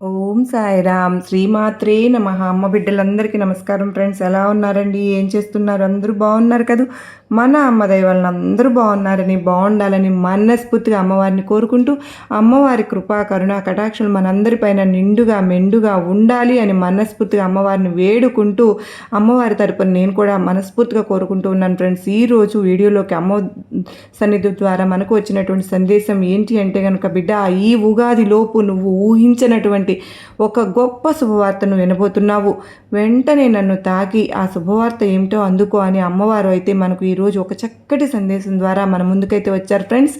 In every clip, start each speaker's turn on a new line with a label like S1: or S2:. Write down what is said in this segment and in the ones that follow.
S1: ஓ ఓం సాయిరామ్. శ్రీమాత్రే నమ. అమ్మ బిడ్డలందరికీ నమస్కారం ఫ్రెండ్స్. ఎలా ఉన్నారండి? ఏం చేస్తున్నారు? అందరూ బాగున్నారు కదా? మన అమ్మ దైవాలను అందరూ బాగున్నారని బాగుండాలని మనస్ఫూర్తిగా అమ్మవారిని కోరుకుంటూ అమ్మవారి కృపా కరుణ కటాక్షలు మనందరిపైన నిండుగా మెండుగా ఉండాలి అని మనస్ఫూర్తిగా అమ్మవారిని వేడుకుంటూ అమ్మవారి తరపున నేను కూడా మనస్ఫూర్తిగా కోరుకుంటూ ఉన్నాను ఫ్రెండ్స్. ఈరోజు వీడియోలోకి అమ్మ సన్నిధి ద్వారా మనకు వచ్చినటువంటి సందేశం ఏంటి అంటే కనుక బిడ్డ ఈ ఉగాది లోపు నువ్వు ఊహించినటువంటి ఒక గొప్ప శుభవార్తను వినబోతున్నావు. వెంటనే నన్ను తాకి ఆ శుభవార్త ఏమిటో అందుకో అని అమ్మవారు అయితే మనకు ఈరోజు ఒక చక్కటి సందేశం ద్వారా మన ముందుకైతే వచ్చారు ఫ్రెండ్స్.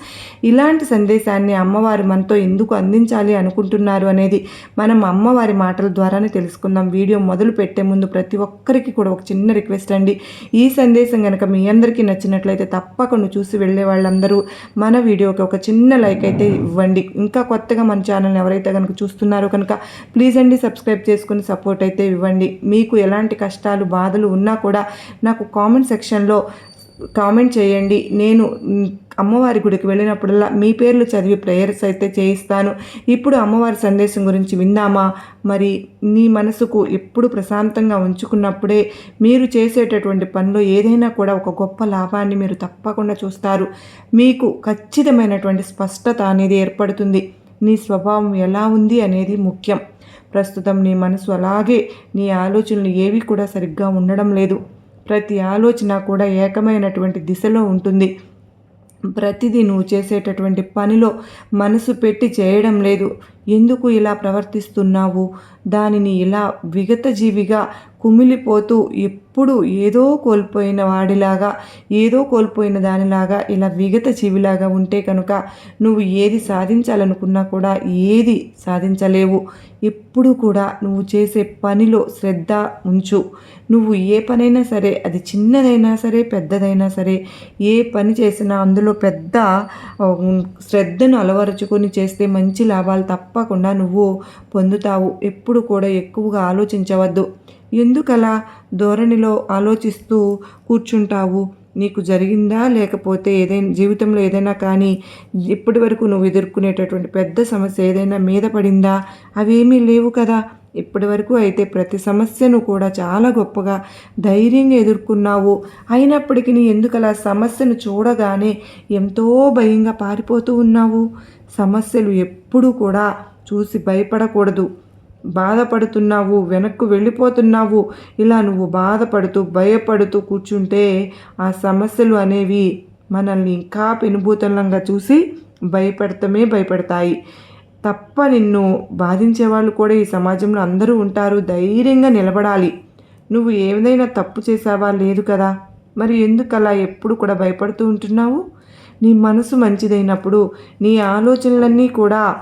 S1: ఇలాంటి సందేశాన్ని అమ్మవారు మనతో ఎందుకు అందించాలి అనుకుంటున్నారు అనేది మనం అమ్మవారి మాటల ద్వారానే తెలుసుకుందాం. వీడియో మొదలు పెట్టే ముందు ప్రతి ఒక్కరికి కూడా ఒక చిన్న రిక్వెస్ట్ అండి. ఈ సందేశం కనుక మీ అందరికీ నచ్చినట్లయితే తప్పకుండా చూసి వెళ్ళే వాళ్ళందరూ మన వీడియోకి ఒక చిన్న లైక్ అయితే ఇవ్వండి. ఇంకా కొత్తగా మన ఛానల్ని ఎవరైతే కనుక చూస్తున్నారో కనుక ప్లీజ్ అండి సబ్స్క్రైబ్ చేసుకుని సపోర్ట్ అయితే ఇవ్వండి. మీకు ఎలాంటి కష్టాలు బాధలు ఉన్నా కూడా నాకు కామెంట్ సెక్షన్లో కామెంట్ చేయండి. నేను అమ్మవారి గుడికి వెళ్ళినప్పుడల్లా మీ పేర్లు చదివి ప్రేయర్స్ అయితే చేయిస్తాను. ఇప్పుడు అమ్మవారి సందేశం గురించి విందామా? మరి నీ మనసుకు ఎప్పుడు ప్రశాంతంగా ఉంచుకున్నప్పుడే మీరు చేసేటటువంటి పనిలో ఏదైనా కూడా ఒక గొప్ప లాభాన్ని మీరు తప్పకుండా చూస్తారు. మీకు ఖచ్చితమైనటువంటి స్పష్టత అనేది ఏర్పడుతుంది. నీ స్వభావం ఎలా ఉంది అనేది ముఖ్యం. ప్రస్తుతం నీ మనసు అలాగే నీ ఆలోచనలు ఏవి కూడా సరిగ్గా ఉండడం లేదు. ప్రతి ఆలోచన కూడా ఏకమైనటువంటి దిశలో ఉంటుంది. ప్రతిదీ నువ్వు చేసేటటువంటి పనిలో మనసు పెట్టి చేయడం లేదు. ఎందుకు ఇలా ప్రవర్తిస్తున్నావు? దానిని ఇలా విగత జీవిగా కుమిలిపోతూ ఎప్పుడు ఏదో కోల్పోయిన వాడిలాగా ఏదో కోల్పోయిన దానిలాగా ఇలా విగత జీవిలాగా ఉంటే కనుక నువ్వు ఏది సాధించాలనుకున్నా కూడా ఏది సాధించలేవు. ఎప్పుడు కూడా నువ్వు చేసే పనిలో శ్రద్ధ ఉంచు. నువ్వు ఏ పనైనా సరే అది చిన్నదైనా సరే పెద్దదైనా సరే ఏ పని చేసినా అందులో పెద్ద శ్రద్ధను అలవరుచుకొని చేస్తే మంచి లాభాలు తప్పకుండా నువ్వు పొందుతావు. ఎప్పుడు కూడా ఎక్కువగా ఆలోచించవద్దు. ఎందుకలా ధోరణిలో ఆలోచిస్తూ కూర్చుంటావు? నీకు జరిగిందా? లేకపోతే ఏదైనా జీవితంలో ఏదైనా కానీ ఇప్పటి వరకు నువ్వు ఎదుర్కొనేటటువంటి పెద్ద సమస్య ఏదైనా మీద పడిందా? అవేమీ లేవు కదా. ఇప్పటి వరకు అయితే ప్రతి సమస్యను కూడా చాలా గొప్పగా ధైర్యంగా ఎదుర్కొన్నావు. అయినప్పటికీ నీ ఎందుకు అలా సమస్యను చూడగానే ఎంతో భయంగా పారిపోతూ ఉన్నావు. సమస్యలు ఎప్పుడూ కూడా చూసి భయపడకూడదు. బాధపడుతున్నావు వెనక్కు వెళ్ళిపోతున్నావు. ఇలా నువ్వు బాధపడుతూ భయపడుతూ కూర్చుంటే ఆ సమస్యలు అనేవి మనల్ని ఇంకా పెనుభూతలంగా చూసి భయపెడతమే భయపెడతాయి. తప్ప నిన్ను బాధించే వాళ్ళు కూడా ఈ సమాజంలో అందరూ ఉంటారు. ధైర్యంగా నిలబడాలి. నువ్వు ఏదైనా తప్పు చేసావా లేదు కదా. మరి ఎందుకు అలా ఎప్పుడు కూడా భయపడుతూ ఉంటున్నావు? నీ మనసు మంచిదైనప్పుడు నీ ఆలోచనలన్నీ కూడా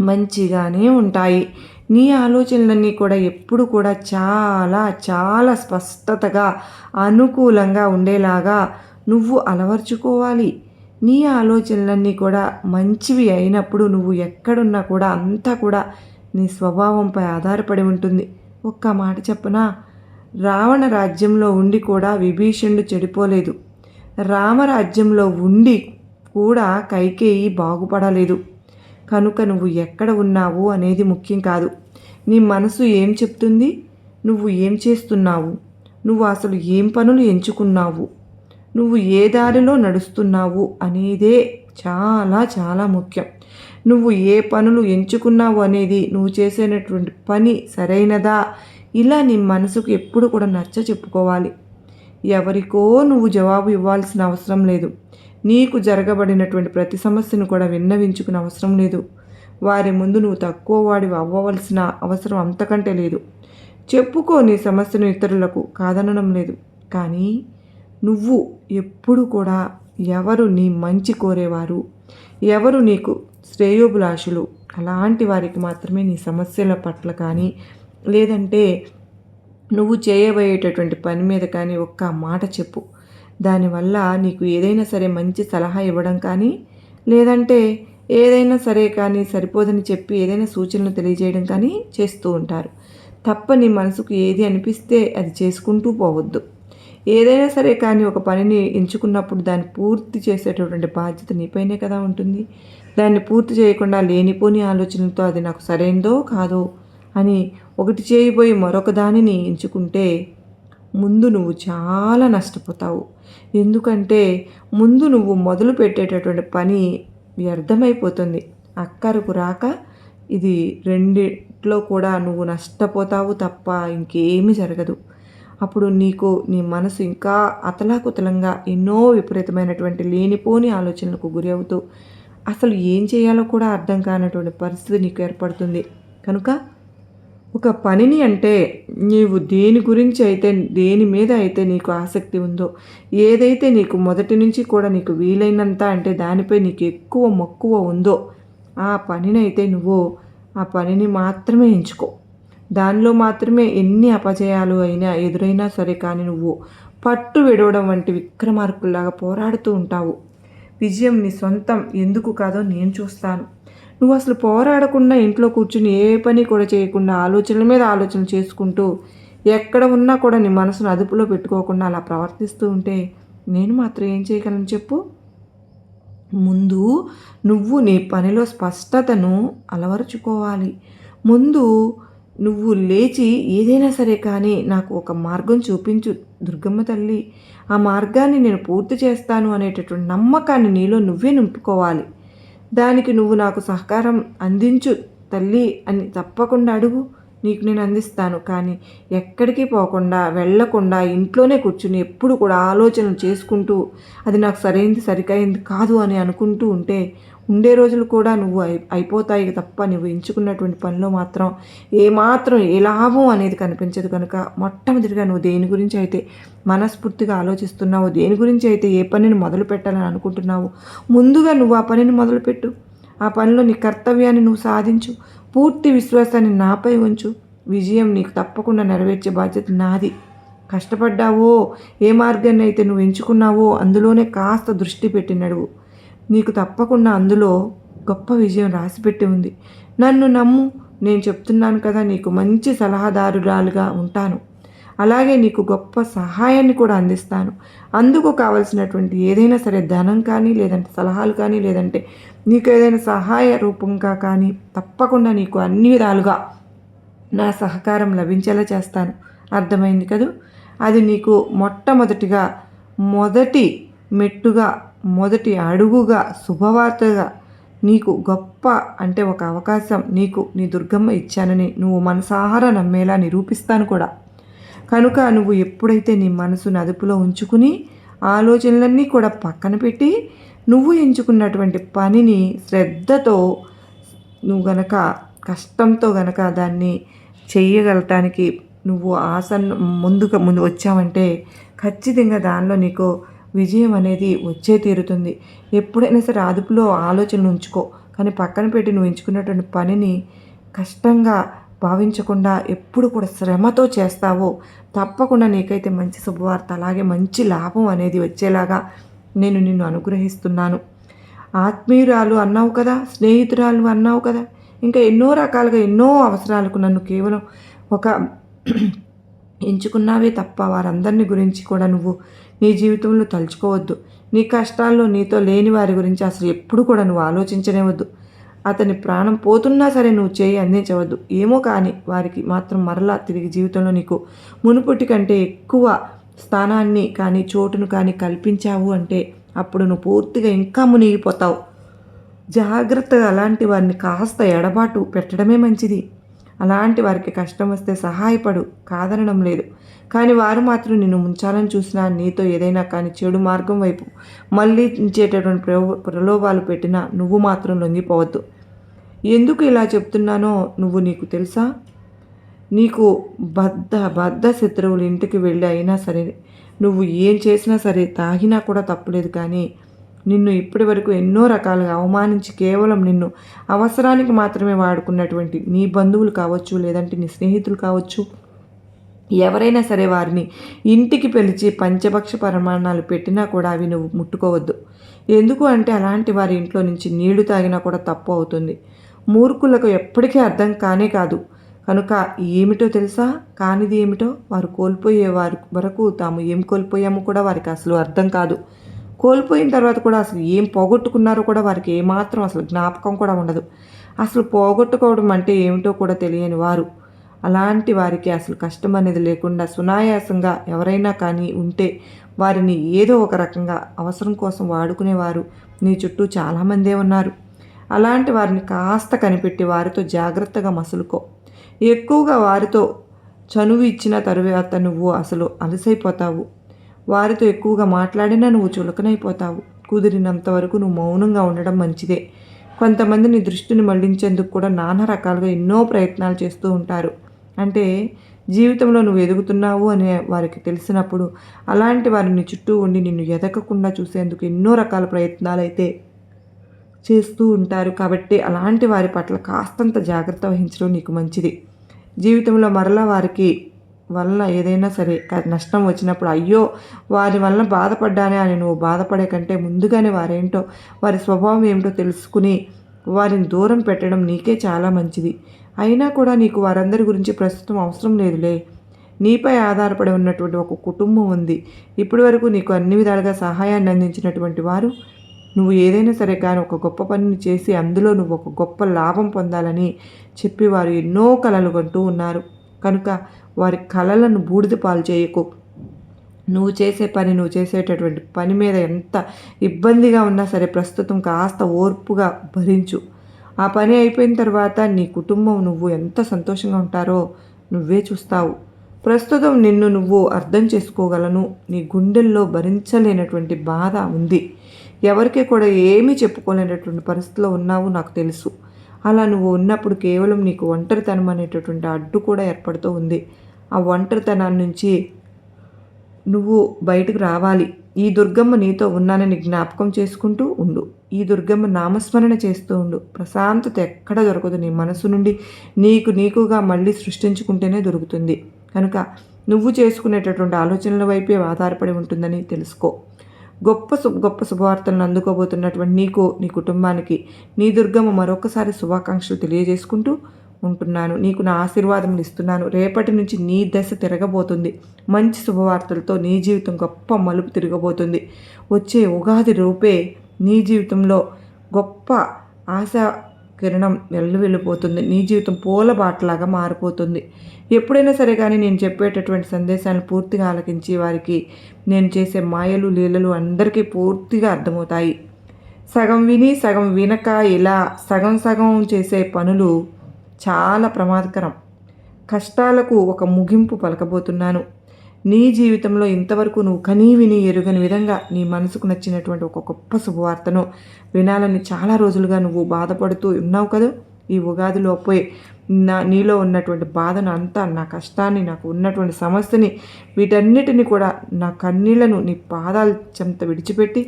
S1: మంచిగానే ఉంటాయి. నీ ఆలోచనలన్నీ కూడా ఎప్పుడు కూడా చాలా చాలా స్పష్టతగా అనుకూలంగా ఉండేలాగా నువ్వు అలవర్చుకోవాలి. నీ ఆలోచనలన్నీ కూడా మంచివి అయినప్పుడు నువ్వు ఎక్కడున్నా కూడా అంతా కూడా నీ స్వభావంపై ఆధారపడి ఉంటుంది. ఒక్క మాట చెప్పనా? రావణ రాజ్యంలో ఉండి కూడా విభీషణుడు చెడిపోలేదు. రామరాజ్యంలో ఉండి కూడా కైకేయి బాగుపడలేదు. కనుక నువ్వు ఎక్కడ ఉన్నావు అనేది ముఖ్యం కాదు. నీ మనసు ఏం చెప్తుంది? నువ్వు ఏం చేస్తున్నావు? నువ్వు అసలు ఏం పనులు ఎంచుకున్నావు? నువ్వు ఏ దారిలో నడుస్తున్నావు అనేదే చాలా చాలా ముఖ్యం. నువ్వు ఏ పనులు ఎంచుకున్నావు అనేది నువ్వు చేసేటటువంటి పని సరైనదా? ఇలా నీ మనసుకు ఎప్పుడు కూడా నచ్చ చెప్పుకోవాలి. ఎవరికో నువ్వు జవాబు ఇవ్వాల్సిన అవసరం లేదు. నీకు జరగబడినటువంటి ప్రతి సమస్యను కూడా విన్నవించుకునే అవసరం లేదు. వారి ముందు నువ్వు తక్కువ వాడి అవ్వవలసిన అవసరం అంతకంటే లేదు. చెప్పుకో నీ సమస్యను ఇతరులకు కాదనడం లేదు. కానీ నువ్వు ఎప్పుడు కూడా ఎవరు నీ మంచి కోరేవారు? ఎవరు నీకు శ్రేయోభిలాషులు? అలాంటి వారికి మాత్రమే నీ సమస్యల పట్ల కానీ లేదంటే నువ్వు చేయబోయేటటువంటి పని మీద కానీ ఒక్క మాట చెప్పు. దానివల్ల నీకు ఏదైనా సరే మంచి సలహా ఇవ్వడం కానీ లేదంటే ఏదైనా సరే కానీ సరిపోదని చెప్పి ఏదైనా సూచనలు తెలియజేయడం కానీ చేస్తూ ఉంటారు. తప్పని మనసుకు ఏది అనిపిస్తే అది చేసుకుంటూ పోవద్దు. ఏదైనా సరే కానీ ఒక పనిని ఎంచుకున్నప్పుడు దాన్ని పూర్తి చేసేటటువంటి బాధ్యత నీపైనే కదా ఉంటుంది. దాన్ని పూర్తి చేయకుండా లేనిపోని ఆలోచనలతో అది నాకు సరైందో కాదో అని ఒకటి చేయబోయి మరొక దానిని ఎంచుకుంటే ముందు నువ్వు చాలా నష్టపోతావు. ఎందుకంటే ముందు నువ్వు మొదలు పెట్టేటటువంటి పని వ్యర్థమైపోతుంది అక్కరకు రాక ఇది రెండిట్లో కూడా నువ్వు నష్టపోతావు తప్ప ఇంకేమీ జరగదు. అప్పుడు నీకు నీ మనసు ఇంకా అతలాకుతలంగా ఎన్నో విపరీతమైనటువంటి లేనిపోని ఆలోచనలకు గురి అవుతూ అసలు ఏం చేయాలో కూడా అర్థం కానటువంటి పరిస్థితి నీకు ఏర్పడుతుంది. కనుక ఒక పనిని అంటే నీవు దేని గురించి అయితే దేని మీద అయితే నీకు ఆసక్తి ఉందో ఏదైతే నీకు మొదటి నుంచి కూడా నీకు వీలైనంత అంటే దానిపై నీకు ఎక్కువ మక్కువ ఉందో ఆ పనినైతే నువ్వు ఆ పనిని మాత్రమే ఎంచుకో. దానిలో మాత్రమే ఎన్ని అపజయాలు అయినా ఎదురైనా సరే కానీ నువ్వు పట్టు విడవడం వంటి విక్రమార్కుల్లాగా పోరాడుతూ ఉంటావు. విజయం నీ సొంతం ఎందుకు కాదో నేను చూస్తాను. నువ్వు అసలు పోరాడకుండా ఇంట్లో కూర్చుని ఏ పని కూడా చేయకుండా ఆలోచనల మీద ఆలోచన చేసుకుంటూ ఎక్కడ ఉన్నా కూడా నీ మనసును అదుపులో పెట్టుకోకుండా అలా ప్రవర్తిస్తూ ఉంటే నేను మాత్రం ఏం చేయగలను చెప్పు? ముందు నువ్వు నీ పనిలో స్పష్టతను అలవరుచుకోవాలి. ముందు నువ్వు లేచి ఏదైనా సరే కానీ నాకు ఒక మార్గం చూపించు దుర్గమ్మ తల్లి. ఆ మార్గాన్ని నేను పూర్తి చేస్తాను అనేటటువంటి నమ్మకాన్ని నీలో నువ్వే నింపుకోవాలి. దానికి నువ్వు నాకు సహకారం అందించు తల్లి అని తప్పకుండా అడుగు. నీకు నేను అందిస్తాను. కానీ ఎక్కడికి పోకుండా వెళ్ళకుండా ఇంట్లోనే కూర్చుని ఎప్పుడు కూడా ఆలోచనలు చేసుకుంటూ అది నాకు సరైంది సరికైంది కాదు అని అనుకుంటూ ఉంటే ఉండే రోజులు కూడా నువ్వు అయి అయిపోతాయి తప్ప నువ్వు ఎంచుకున్నటువంటి పనిలో మాత్రం ఏమాత్రం ఏ లాభం అనేది కనిపించదు కనుక మొట్టమొదటిగా నువ్వు దేని గురించి అయితే మనస్ఫూర్తిగా ఆలోచిస్తున్నావు దేని గురించి అయితే ఏ పనిని మొదలు పెట్టాలని అనుకుంటున్నావు ముందుగా నువ్వు ఆ పనిని మొదలుపెట్టు ఆ పనిలో నీ కర్తవ్యాన్ని నువ్వు సాధించు. పూర్తి విశ్వాసాన్ని నాపై ఉంచు. విజయం నీకు తప్పకుండా నెరవేర్చే బాధ్యత నాది. కష్టపడ్డావో ఏ మార్గాన్ని అయితే నువ్వు ఎంచుకున్నావో అందులోనే కాస్త దృష్టి పెట్టి నడువు. నీకు తప్పకుండా అందులో గొప్ప విజయం రాసిపెట్టి ఉంది. నన్ను నమ్ము నేను చెప్తున్నాను కదా నీకు మంచి సలహాదారురాలుగా ఉంటాను. అలాగే నీకు గొప్ప సహాయాన్ని కూడా అందిస్తాను. అందుకు కావలసినటువంటి ఏదైనా సరే ధనం కానీ లేదంటే సలహాలు కానీ లేదంటే నీకు ఏదైనా సహాయ రూపంగా కానీ తప్పకుండా నీకు అన్ని విధాలుగా నా సహకారం లభించేలా చేస్తాను. అర్థమైంది కదూ? అది నీకు మొట్టమొదటిగా మొదటి మెట్టుగా మొదటి అడుగుగా శుభవార్తగా నీకు గొప్ప అంటే ఒక అవకాశం నీకు నీ దుర్గమ్మ ఇచ్చానని నువ్వు మనసాహార నమ్మేలా నిరూపిస్తాను కూడా. కనుక నువ్వు ఎప్పుడైతే నీ మనసును అదుపులో ఉంచుకుని ఆలోచనలన్నీ కూడా పక్కన పెట్టి నువ్వు ఎంచుకున్నటువంటి పనిని శ్రద్ధతో నువ్వు గనక కష్టంతో గనక దాన్ని చేయగలటానికి నువ్వు ఆసన్న ముందుగా ముందు వచ్చావంటే ఖచ్చితంగా దానిలో నీకు విజయం అనేది వచ్చే తీరుతుంది. ఎప్పుడైనా సరే అదుపులో ఆలోచనలు ఉంచుకో. కానీ పక్కన పెట్టి నువ్వు ఎంచుకున్నటువంటి పనిని కష్టంగా భావించకుండా ఎప్పుడు కూడా శ్రమతో చేస్తావో తప్పకుండా నీకైతే మంచి శుభవార్త అలాగే మంచి లాభం అనేది వచ్చేలాగా నేను నిన్ను అనుగ్రహిస్తున్నాను. ఆత్మీయురాలు అన్నావు కదా స్నేహితురాలు అన్నావు కదా ఇంకా ఎన్నో రకాలుగా ఎన్నో అవసరాలకు నన్ను కేవలం ఒక ఎంచుకున్నావే తప్ప వారందరిని గురించి కూడా నువ్వు నీ జీవితంలో తలుచుకోవద్దు. నీ కష్టాల్లో నీతో లేని వారి గురించి అసలు ఎప్పుడు కూడా నువ్వు ఆలోచించనేవద్దు అతని ప్రాణం పోతున్నా సరే నువ్వు చేయి అందించవద్దు. ఏమో కానీ వారికి మాత్రం మరలా తిరిగి జీవితంలో నీకు మునుపుటి కంటే ఎక్కువ స్థానాన్ని కానీ చోటును కానీ కల్పించావు అంటే అప్పుడు నువ్వు పూర్తిగా ఇంకా మునిగిపోతావు. జాగ్రత్తగా అలాంటి వారిని కాస్త ఎడబాటు పెట్టడమే మంచిది. అలాంటి వారికి కష్టం వస్తే సహాయపడు కాదనడం లేదు. కానీ వారు మాత్రం నిన్ను ముంచాలని చూసినా నీతో ఏదైనా కానీ చెడు మార్గం వైపు మళ్ళీ ఇచ్చేటటువంటి ప్రలోభాలు పెట్టినా నువ్వు మాత్రం లొంగిపోవద్దు. ఎందుకు ఇలా చెప్తున్నానో నువ్వు నీకు తెలుసా? నీకు బద్ద బద్ద శత్రువులు ఇంటికి వెళ్ళి అయినా సరే నువ్వు ఏం చేసినా సరే తాగినా కూడా తప్పలేదు కానీ నిన్ను ఇప్పటి వరకు ఎన్నో రకాలుగా అవమానించి కేవలం నిన్ను అవసరానికి మాత్రమే వాడుకున్నటువంటి నీ బంధువులు కావచ్చు లేదంటే నీ స్నేహితులు కావచ్చు ఎవరైనా సరే వారిని ఇంటికి పిలిచి పంచభక్ష పరిమాణాలు పెట్టినా కూడా అవి నువ్వు ముట్టుకోవద్దు. ఎందుకు అంటే అలాంటి వారి ఇంట్లో నుంచి నీళ్ళు తాగినా కూడా తప్పు అవుతుంది. మూర్ఖులకు ఎప్పటికీ అర్థం కానే కాదు. కనుక ఏమిటో తెలుసా? కానిది ఏమిటో వారు కోల్పోయే వారి వరకు తాము ఏం కోల్పోయామో కూడా వారికి అసలు అర్థం కాదు. కోల్పోయిన తర్వాత కూడా అసలు ఏం పోగొట్టుకున్నారో కూడా వారికి ఏమాత్రం అసలు జ్ఞాపకం కూడా ఉండదు. అసలు పోగొట్టుకోవడం అంటే ఏమిటో కూడా తెలియని వారు. అలాంటి వారికి అసలు కష్టం అనేది లేకుండా సునాయాసంగా ఎవరైనా కానీ ఉంటే వారిని ఏదో ఒక రకంగా అవసరం కోసం వాడుకునేవారు. నీ చుట్టూ చాలామందే ఉన్నారు. అలాంటి వారిని కాస్త కనిపెట్టి వారితో జాగ్రత్తగా మసులుకో. ఎక్కువగా వారితో చనువు ఇచ్చిన తరువాత నువ్వు అసలు అలసైపోతావు. వారితో ఎక్కువగా మాట్లాడినా నువ్వు చులకనైపోతావు. కుదిరినంత వరకు నువ్వు మౌనంగా ఉండడం మంచిదే. కొంతమంది నీ దృష్టిని మళ్ళించేందుకు కూడా నానా రకాలుగా ఎన్నో ప్రయత్నాలు చేస్తూ ఉంటారు. అంటే జీవితంలో నువ్వు ఎదుగుతున్నావు అనే వారికి తెలిసినప్పుడు అలాంటి వారిని చుట్టూ ఉండి నిన్ను ఎదగకుండా చూసేందుకు ఎన్నో రకాల ప్రయత్నాలు అయితే చేస్తూ ఉంటారు. కాబట్టి అలాంటి వారి పట్ల కాస్తంత జాగ్రత్త వహించడం నీకు మంచిది. జీవితంలో మరలా వారికి వల్ల ఏదైనా సరే నష్టం వచ్చినప్పుడు అయ్యో వారి వలన బాధపడ్డానే అని నువ్వు బాధపడే కంటే ముందుగానే వారేంటో వారి స్వభావం ఏమిటో తెలుసుకుని వారిని దూరం పెట్టడం నీకే చాలా మంచిది. అయినా కూడా నీకు వారందరి గురించి ప్రస్తుతం అవసరం లేదులే. నీపై ఆధారపడి ఉన్నటువంటి ఒక కుటుంబం ఉంది. ఇప్పటి వరకు నీకు అన్ని విధాలుగా సహాయాన్ని అందించినటువంటి వారు నువ్వు ఏదైనా సరే కానీ ఒక గొప్ప పనిని చేసి అందులో నువ్వు ఒక గొప్ప లాభం పొందాలని చెప్పి వారు ఎన్నో కలలు కంటూ ఉన్నారు. కనుక వారి కళలను బూడిద పాలు చేయకు. నువ్వు చేసే పని నువ్వు చేసేటటువంటి పని మీద ఎంత ఇబ్బందిగా ఉన్నా సరే ప్రస్తుతం కాస్త ఓర్పుగా భరించు. ఆ పని అయిపోయిన తర్వాత నీ కుటుంబం నువ్వు ఎంత సంతోషంగా ఉంటారో నువ్వే చూస్తావు. ప్రస్తుతం నిన్ను నువ్వు అర్థం చేసుకోగలను. నీ గుండెల్లో భరించలేనటువంటి బాధ ఉంది. ఎవరికి కూడా ఏమీ చెప్పుకోలేనటువంటి పరిస్థితిలో ఉన్నావు నాకు తెలుసు. అలా నువ్వు ఉన్నప్పుడు కేవలం నీకు ఒంటరితనం అనేటటువంటి అడ్డు కూడా ఏర్పడుతూ ఉంది. ఆ ఒంటరితనాన్ని నుంచి నువ్వు బయటకు రావాలి. ఈ దుర్గమ్మ నీతో ఉన్నానని జ్ఞాపకం చేసుకుంటూ ఉండు. ఈ దుర్గమ్మ నామస్మరణ చేస్తూ ఉండు. ప్రశాంతత ఎక్కడ దొరకదు. నీ మనసు నుండి నీకు నీకుగా మళ్ళీ సృష్టించుకుంటేనే దొరుకుతుంది. కనుక నువ్వు చేసుకునేటటువంటి ఆలోచనల వైపే ఆధారపడి ఉంటుందని తెలుసుకో. గొప్ప శు గొప్ప శుభవార్తలను అందుకోబోతున్నటువంటి నీకు నీ కుటుంబానికి నీ దుర్గమ్మ మరొకసారి శుభాకాంక్షలు తెలియజేసుకుంటూ ఉంటున్నాను. నీకు నా ఆశీర్వాదం ఇస్తున్నాను. రేపటి నుంచి నీ దశ తిరగబోతుంది. మంచి శుభవార్తలతో నీ జీవితం గొప్ప మలుపు తిరగబోతుంది. వచ్చే ఉగాది రూపే నీ జీవితంలో గొప్ప ఆశ కిరణం వెళ్ళు వెళ్ళిపోతుంది. నీ జీవితం పూల బాటలాగా మారిపోతుంది. ఎప్పుడైనా సరే కానీ నేను చెప్పేటటువంటి సందేశాలను పూర్తిగా ఆలకించి వారికి నేను చేసే మాయలు లీలలు అందరికీ పూర్తిగా అర్థమవుతాయి. సగం విని సగం వినక ఇలా సగం సగం చేసే పనులు చాలా ప్రమాదకరం. కష్టాలకు ఒక ముగింపు పలకబోతున్నాను. నీ జీవితంలో ఇంతవరకు నువ్వు కనీ విని ఎరుగని విధంగా నీ మనసుకు నచ్చినటువంటి ఒక గొప్ప శుభవార్తను వినాలని చాలా రోజులుగా నువ్వు బాధపడుతూ ఉన్నావు కదా? ఈ ఉగాదిలో పోయి నా నీలో ఉన్నటువంటి బాధను అంతా నా కష్టాన్ని నాకు ఉన్నటువంటి సమస్యని వీటన్నిటిని కూడా నా కన్నీళ్ళను నీ పాదాల చెంత విడిచిపెట్టి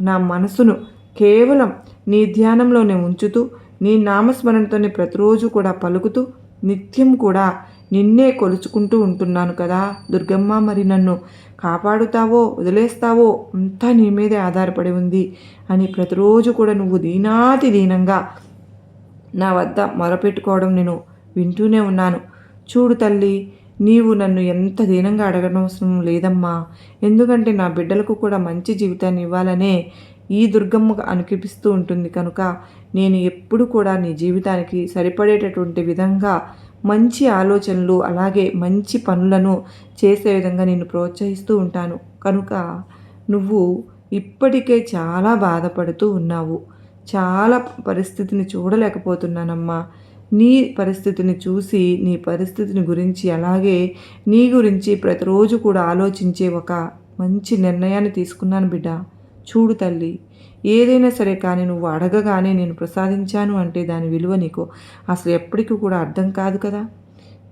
S1: నా మనసును కేవలం నీ ధ్యానంలోనే ఉంచుతూ నీ నామస్మరణతోనే ప్రతిరోజు కూడా పలుకుతూ నిత్యం కూడా నిన్నే కొలుచుకుంటూ ఉంటున్నాను కదా దుర్గమ్మ మరి నన్ను కాపాడుతావో వదిలేస్తావో అంతా నీ మీదే ఆధారపడి ఉంది అని ప్రతిరోజు కూడా నువ్వు దీనాతి దీనంగా నా వద్ద మొరపెట్టుకోవడం నేను వింటూనే ఉన్నాను. చూడు తల్లి నీవు నన్ను ఎంత దీనంగా అడగనవసరం లేదమ్మా. ఎందుకంటే నా బిడ్డలకు కూడా మంచి జీవితాన్ని ఇవ్వాలనే ఈ దుర్గమ్మ అనిపిస్తూ ఉంటుంది కనుక నేను ఎప్పుడు కూడా నీ జీవితానికి సరిపడేటటువంటి విధంగా మంచి ఆలోచనలు అలాగే మంచి పనులను చేసే విధంగా నేను ప్రోత్సహిస్తూ ఉంటాను. కనుక నువ్వు ఇప్పటికే చాలా బాధపడుతూ ఉన్నావు. చాలా పరిస్థితిని చూడలేకపోతున్నానమ్మా. నీ పరిస్థితిని చూసి నీ పరిస్థితిని గురించి అలాగే నీ గురించి ప్రతిరోజు కూడా ఆలోచించే ఒక మంచి నిర్ణయాన్ని తీసుకున్నాను బిడ్డ. చూడు తల్లి ఏదైనా సరే కానీ నువ్వు అడగగానే నేను ప్రసాదించాను అంటే దాని విలువ నీకు అసలు ఎప్పటికీ కూడా అర్థం కాదు కదా.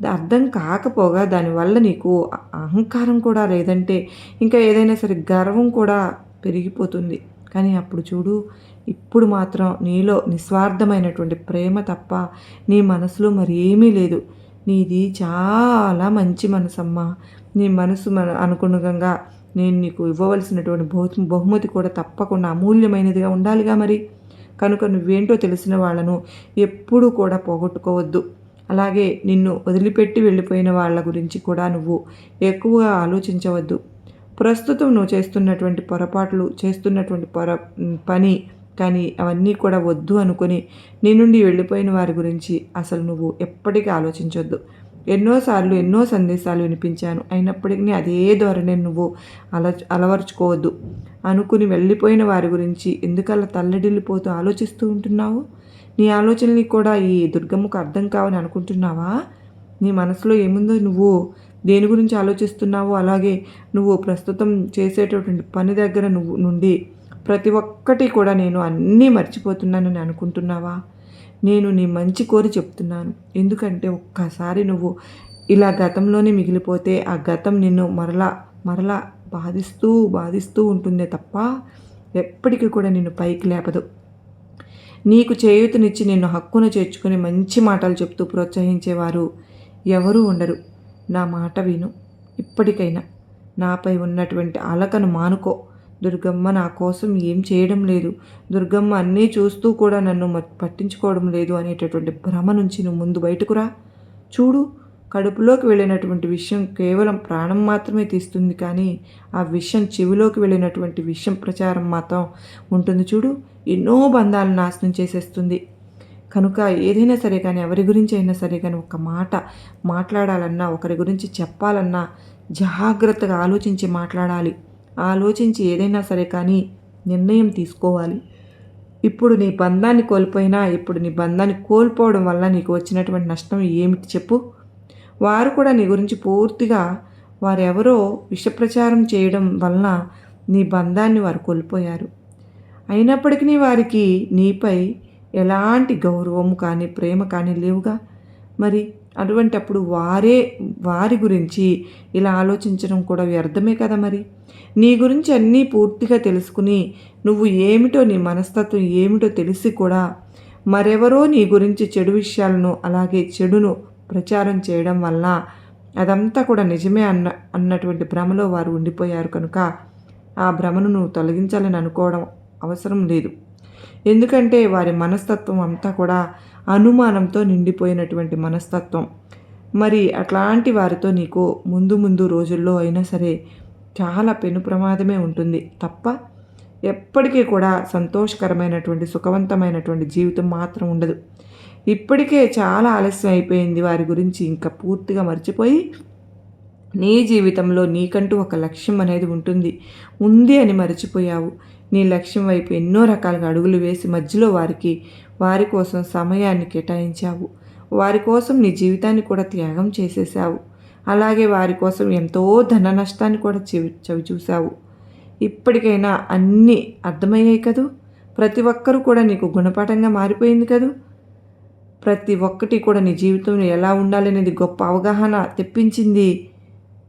S1: అర్థం కాకపోగా దానివల్ల నీకు అహంకారం కూడా లేదంటే ఇంకా ఏదైనా సరే గర్వం కూడా పెరిగిపోతుంది. కానీ అప్పుడు చూడు ఇప్పుడు మాత్రం నీలో నిస్వార్థమైనటువంటి ప్రేమ తప్ప నీ మనసులో మరి ఏమీ లేదు. నీది చాలా మంచి మనసమ్మా. నీ మనసు మన అనుగుణంగా నేను నీకు ఇవ్వవలసినటువంటి బహు బహుమతి కూడా తప్పకుండా అమూల్యమైనదిగా ఉండాలిగా మరి. కనుక నువ్వేంటో తెలిసిన వాళ్ళను ఎప్పుడూ కూడా పోగొట్టుకోవద్దు. అలాగే నిన్ను వదిలిపెట్టి వెళ్ళిపోయిన వాళ్ళ గురించి కూడా నువ్వు ఎక్కువగా ఆలోచించవద్దు. ప్రస్తుతం నువ్వు చేస్తున్నటువంటి పొరపాట్లు చేస్తున్నటువంటి పొర పని కానీ అవన్నీ కూడా వద్దు అనుకొని నీ నుండి వెళ్ళిపోయిన వారి గురించి అసలు నువ్వు ఎప్పటికీ ఆలోచించొద్దు. ఎన్నోసార్లు ఎన్నో సందేశాలు వినిపించాను. అయినప్పటికీ అదే ధోరణి నువ్వు అల అలవరుచుకోవద్దు. అనుకుని వెళ్ళిపోయిన వారి గురించి ఎందుకలా తల్లడిల్లిపోతూ ఆలోచిస్తూ ఉంటున్నావు? నీ ఆలోచనలు కూడా ఈ దుర్గమ్మకు అర్థం కావని అనుకుంటున్నావా? నీ మనసులో ఏముందో నువ్వు దేని గురించి ఆలోచిస్తున్నావో అలాగే నువ్వు ప్రస్తుతం చేసేటటువంటి పని దగ్గర నువ్వు నుండి ప్రతి ఒక్కటి కూడా నేను అన్నీ మర్చిపోతున్నానని అనుకుంటున్నావా? నేను నీ మంచి కోరి చెప్తున్నాను. ఎందుకంటే ఒక్కసారి నువ్వు ఇలా గతంలోనే మిగిలిపోతే ఆ గతం నిన్ను మరలా మరలా బాధిస్తూ బాధిస్తూ ఉంటుందే తప్ప ఎప్పటికీ కూడా నిన్ను పైకి లేపదు. నీకు చేయూతనిచ్చి నిన్ను హక్కును చేర్చుకుని మంచి మాటలు చెప్తూ ప్రోత్సహించేవారు ఎవరూ ఉండరు. నా మాట విను. ఇప్పటికైనా నాపై ఉన్నటువంటి అలకను మానుకో. దుర్గమ్మ నా కోసం ఏం చేయడం లేదు. దుర్గమ్మ అన్నీ చూస్తూ కూడా నన్ను పట్టించుకోవడం లేదు అనేటటువంటి భ్రమ నుంచి నువ్వు ముందు బయటకు రా. చూడు కడుపులోకి వెళ్ళినటువంటి విషయం కేవలం ప్రాణం మాత్రమే తీస్తుంది కానీ ఆ విషయం చెవిలోకి వెళ్ళినటువంటి విషయం ప్రచారం మాత్రం ఉంటుంది చూడు. ఎన్నో బంధాలను నాశనం చేసేస్తుంది. కనుక ఏదైనా సరే కానీ ఎవరి గురించి అయినా సరే కానీ ఒక మాట మాట్లాడాలన్నా ఒకరి గురించి చెప్పాలన్నా జాగ్రత్తగా ఆలోచించి మాట్లాడాలి. ఆలోచించి ఏదైనా సరే కానీ నిర్ణయం తీసుకోవాలి. ఇప్పుడు నీ బంధాన్ని కోల్పోయినా ఇప్పుడు నీ బంధాన్ని కోల్పోవడం వల్ల నీకు వచ్చినటువంటి నష్టం ఏమిటి చెప్పు. వారు కూడా నీ గురించి పూర్తిగా వారెవరో విషప్రచారం చేయడం వలన నీ బంధాన్ని వారు కోల్పోయారు. అయినప్పటికీ వారికి నీపై ఎలాంటి గౌరవం కానీ ప్రేమ కానీ లేవుగా? మరి అటువంటప్పుడు వారే వారి గురించి ఇలా ఆలోచించడం కూడా వ్యర్థమే కదా మరి? నీ గురించి అన్నీ పూర్తిగా తెలుసుకుని నువ్వు ఏమిటో నీ మనస్తత్వం ఏమిటో తెలిసి కూడా మరెవరో నీ గురించి చెడు విషయాలను అలాగే చెడును ప్రచారం చేయడం వల్ల అదంతా కూడా నిజమే అన్న అన్నటువంటి భ్రమలో వారు ఉండిపోయారు కనుక ఆ భ్రమను నువ్వు తొలగించాలని అనుకోవడం అవసరం లేదు. ఎందుకంటే వారి మనస్తత్వం అంతా కూడా అనుమానంతో నిండిపోయినటువంటి మనస్తత్వం. మరి అట్లాంటి వారితో నీకు ముందు ముందు రోజుల్లో అయినా సరే చాలా పెను ప్రమాదమే ఉంటుంది. తప్ప ఎప్పటికీ కూడా సంతోషకరమైనటువంటి సుఖవంతమైనటువంటి జీవితం మాత్రం ఉండదు. ఇప్పటికే చాలా ఆలస్యం అయిపోయింది వారి గురించి ఇంకా పూర్తిగా మర్చిపోయి నీ జీవితంలో నీకంటూ ఒక లక్ష్యం అనేది ఉంటుంది. ఉంది అని మర్చిపోయావు. నీ లక్ష్యం వైపు ఎన్నో రకాలుగా అడుగులు వేసి మధ్యలో వారికి వారి కోసం సమయాన్ని కేటాయించావు. వారి కోసం నీ జీవితాన్ని కూడా త్యాగం చేసేసావు అలాగే వారి కోసం ఎంతో ధన నష్టాన్ని కూడా చెవి చవి చూసావు ఇప్పటికైనా అన్నీ అర్థమయ్యాయి కదూ? ప్రతి ఒక్కరూ కూడా నీకు గుణపాఠంగా మారిపోయింది కదూ? ప్రతి ఒక్కటి కూడా నీ జీవితంలో ఎలా ఉండాలనేది గొప్ప అవగాహన తెప్పించింది.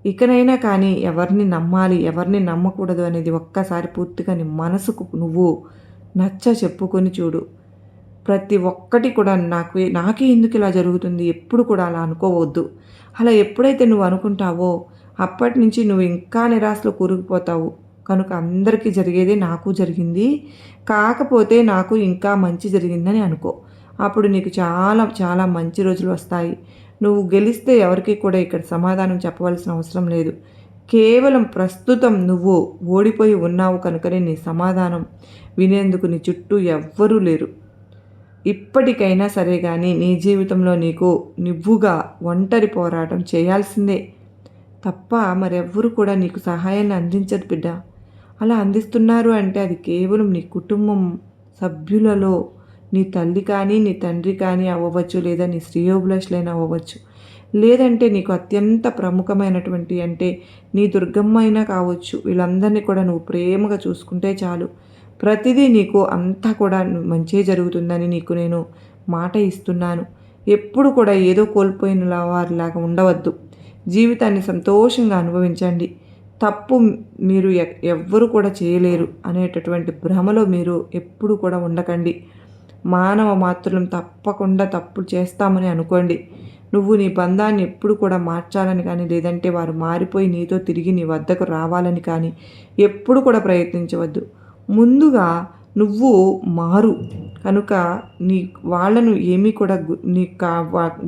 S1: ఇకనైనా కానీ ఎవరిని నమ్మాలి ఎవరిని నమ్మకూడదు అనేది ఒక్కసారి పూర్తిగా నీ మనసుకు నువ్వు నచ్చ చెప్పుకొని చూడు. ప్రతి ఒక్కటి కూడా నాకు నాకే ఎందుకు ఇలా జరుగుతుంది? ఎప్పుడు కూడా అలా అనుకోవద్దు. అలా ఎప్పుడైతే నువ్వు అనుకుంటావో అప్పటి నుంచి నువ్వు ఇంకా నిరాశలో కూరుకుపోతావు. కనుక అందరికీ జరిగేదే నాకు జరిగింది. కాకపోతే నాకు ఇంకా మంచి జరిగిందని అనుకో. అప్పుడు నీకు చాలా చాలా మంచి రోజులు వస్తాయి. నువ్వు గెలిస్తే ఎవరికి కూడా ఇక్కడ సమాధానం చెప్పవలసిన అవసరం లేదు. కేవలం ప్రస్తుతం నువ్వు ఓడిపోయి ఉన్నావు కనుకనే నీ సమాధానం వినేందుకు నీ చుట్టూ ఎవ్వరూ లేరు. ఇప్పటికైనా సరే కానీ నీ జీవితంలో నీకు నువ్వుగా ఒంటరి పోరాటం చేయాల్సిందే. తప్ప మరెవ్వరు కూడా నీకు సహాయాన్ని అందించదు బిడ్డ. అలా అందిస్తున్నారు అంటే అది కేవలం నీ కుటుంబం సభ్యులలో నీ తల్లి కానీ నీ తండ్రి కానీ అవ్వవచ్చు లేదా నీ శ్రేయోభిలాషులైనా అవ్వవచ్చు. లేదంటే నీకు అత్యంత ప్రముఖమైనటువంటి అంటే నీ దుర్గమ్మ అయినా కావచ్చు. వీళ్ళందరినీ కూడా నువ్వు ప్రేమగా చూసుకుంటే చాలు. ప్రతిదీ నీకు అంతా కూడా మంచి జరుగుతుందని నీకు నేను మాట ఇస్తున్నాను. ఎప్పుడు కూడా ఏదో కోల్పోయిన వారిలాగా ఉండవద్దు. జీవితాన్ని సంతోషంగా అనుభవించండి. తప్పు మీరు ఎవ్వరు కూడా చేయలేరు అనేటటువంటి భ్రమలో మీరు ఎప్పుడు కూడా ఉండకండి. మానవ మాత్రం తప్పకుండా తప్పు చేస్తామని అనుకోండి. నువ్వు నీ బంధాన్ని ఎప్పుడు కూడా మార్చాలని కానీ లేదంటే వారు మారిపోయి నీతో తిరిగి నీ వద్దకు రావాలని కానీ ఎప్పుడు కూడా ప్రయత్నించవద్దు. ముందుగా నువ్వు మారు. కనుక నీ వాళ్ళను ఏమీ కూడా నీ కా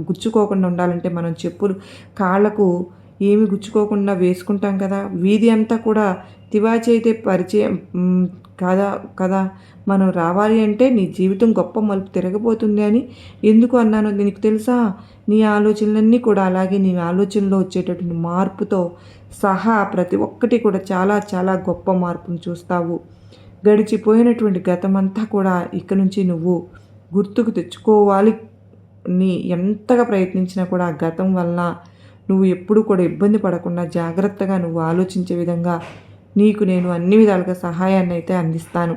S1: గుచ్చుకోకుండా ఉండాలంటే మనం చెప్పులు కాళ్ళకు ఏమి గుచ్చుకోకుండా వేసుకుంటాం కదా. వీధి అంతా కూడా తివాచి అయితే పరిచయం కదా కాదా కదా. మనం రావాలి అంటే నీ జీవితం గొప్ప మలుపు తిరగబోతుంది అని ఎందుకు అన్నాను నీకు తెలుసా? నీ ఆలోచనలన్నీ కూడా అలాగే నీ ఆలోచనలో వచ్చేటటువంటి మార్పుతో సహా ప్రతి ఒక్కటి కూడా చాలా చాలా గొప్ప మార్పును చూస్తావు. గడిచిపోయినటువంటి గతమంతా కూడా ఇక నుంచి నువ్వు గుర్తుకు తెచ్చుకోవాలి. నీ ఎంతగా ప్రయత్నించినా కూడా ఆ గతం వలన నువ్వు ఎప్పుడు కూడా ఇబ్బంది పడకుండా జాగ్రత్తగా నువ్వు ఆలోచించే విధంగా నీకు నేను అన్ని విధాలుగా సహాయాన్ని అయితే అందిస్తాను.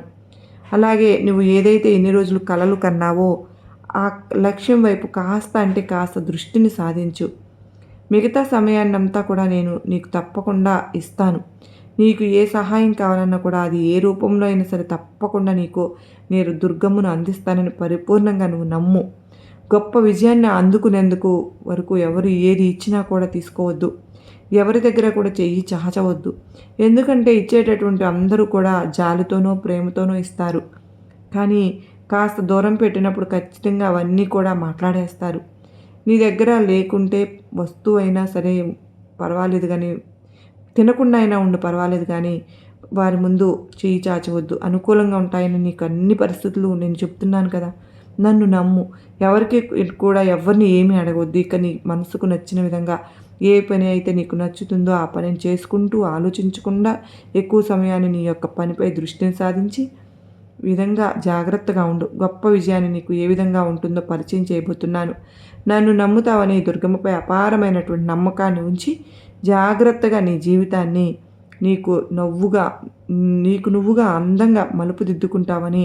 S1: అలాగే నువ్వు ఏదైతే ఎన్ని రోజులు కలలు కన్నావో ఆ లక్ష్యం వైపు కాస్త అంటే కాస్త దృష్టిని సాధించు. మిగతా సమయాన్నంతా కూడా నేను నీకు తప్పకుండా ఇస్తాను. నీకు ఏ సహాయం కావాలన్నా కూడా అది ఏ రూపంలో అయినా సరే తప్పకుండా నీకు నేను దుర్గమ్మను అందిస్తానని పరిపూర్ణంగా నువ్వు నమ్ము. గొప్ప విజయాన్ని అందుకునేందుకు వరకు ఎవరు ఏది ఇచ్చినా కూడా తీసుకోవద్దు. ఎవరి దగ్గర కూడా చెయ్యి చాచవద్దు. ఎందుకంటే ఇచ్చేటటువంటి అందరూ కూడా జాలితోనో ప్రేమతోనో ఇస్తారు. కానీ కాస్త దూరం పెట్టినప్పుడు ఖచ్చితంగా అవన్నీ కూడా మాట్లాడేస్తారు. నీ దగ్గర లేకుంటే వస్తువు అయినా సరే పర్వాలేదు కానీ తినకుండా అయినా ఉండు పర్వాలేదు కానీ వారి ముందు చేయి చాచవద్దు. అనుకూలంగా ఉంటాయని నీకు అన్ని పరిస్థితులు నేను చెప్తున్నాను కదా. నన్ను నమ్ము. ఎవరికి కూడా ఎవరిని ఏమీ అడగవద్దు ఇక నీ మనసుకు నచ్చిన విధంగా ఏ పని అయితే నీకు నచ్చుతుందో ఆ పనిని చేసుకుంటూ ఆలోచించకుండా ఎక్కువ సమయాన్ని నీ యొక్క పనిపై దృష్టిని సాధించి విధంగా జాగ్రత్తగా ఉండు. గొప్ప విజయాన్ని నీకు ఏ విధంగా ఉంటుందో పరిచయం చేయబోతున్నాను. నన్ను నమ్ముతావని దుర్గమ్మపై అపారమైనటువంటి నమ్మకాన్ని ఉంచి జాగ్రత్తగా నీ జీవితాన్ని నీకు నవ్వుగా నీకు నువ్వుగా అందంగా మలుపు దిద్దుకుంటావని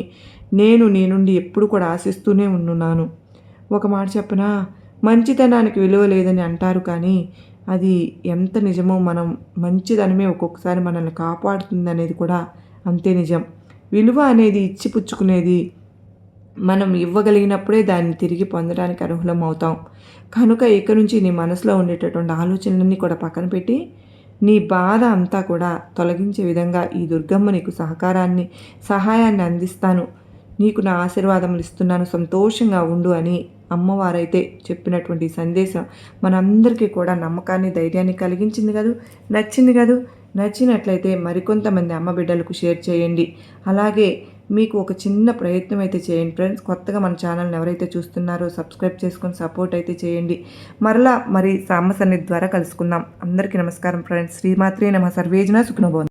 S1: నేను నీ నుండి ఎప్పుడు కూడా ఆశిస్తూనే ఉన్నాను ఒక మాట చెప్పనా? మంచితనానికి విలువ లేదని అంటారు కానీ అది ఎంత నిజమో మనం మంచిదనమే ఒక్కొక్కసారి మనల్ని కాపాడుతుంది అనేది కూడా అంతే నిజం. విలువ అనేది ఇచ్చిపుచ్చుకునేది మనం ఇవ్వగలిగినప్పుడే దాన్ని తిరిగి పొందడానికి అర్హులం అవుతాం. కనుక ఇక నుంచి నీ మనసులో ఉండేటటువంటి ఆలోచనలన్నీ కూడా పక్కన పెట్టి నీ బాధ అంతా కూడా తొలగించే విధంగా ఈ దుర్గమ్మ నీకు సహకారాన్ని సహాయాన్ని అందిస్తాను. నీకు నా ఆశీర్వాదములు ఇస్తున్నాను. సంతోషంగా ఉండు అని అమ్మవారైతే చెప్పినటువంటి సందేశం మనందరికీ కూడా నమ్మకాన్ని ధైర్యాన్ని కలిగించింది కదూ? నచ్చింది కదూ? నచ్చినట్లయితే మరికొంతమంది అమ్మ బిడ్డలకు షేర్ చేయండి. అలాగే మీకు ఒక చిన్న ప్రయత్నం అయితే చేయండి ఫ్రెండ్స్. కొత్తగా మన ఛానల్ని ఎవరైతే చూస్తున్నారో సబ్స్క్రైబ్ చేసుకొని సపోర్ట్ అయితే చేయండి. మరలా మరి సామ సన్నిధి ద్వారా కలుసుకుందాం. అందరికీ నమస్కారం ఫ్రెండ్స్. శ్రీమాత్రే నమ. సర్వేజన సుఖనభవన్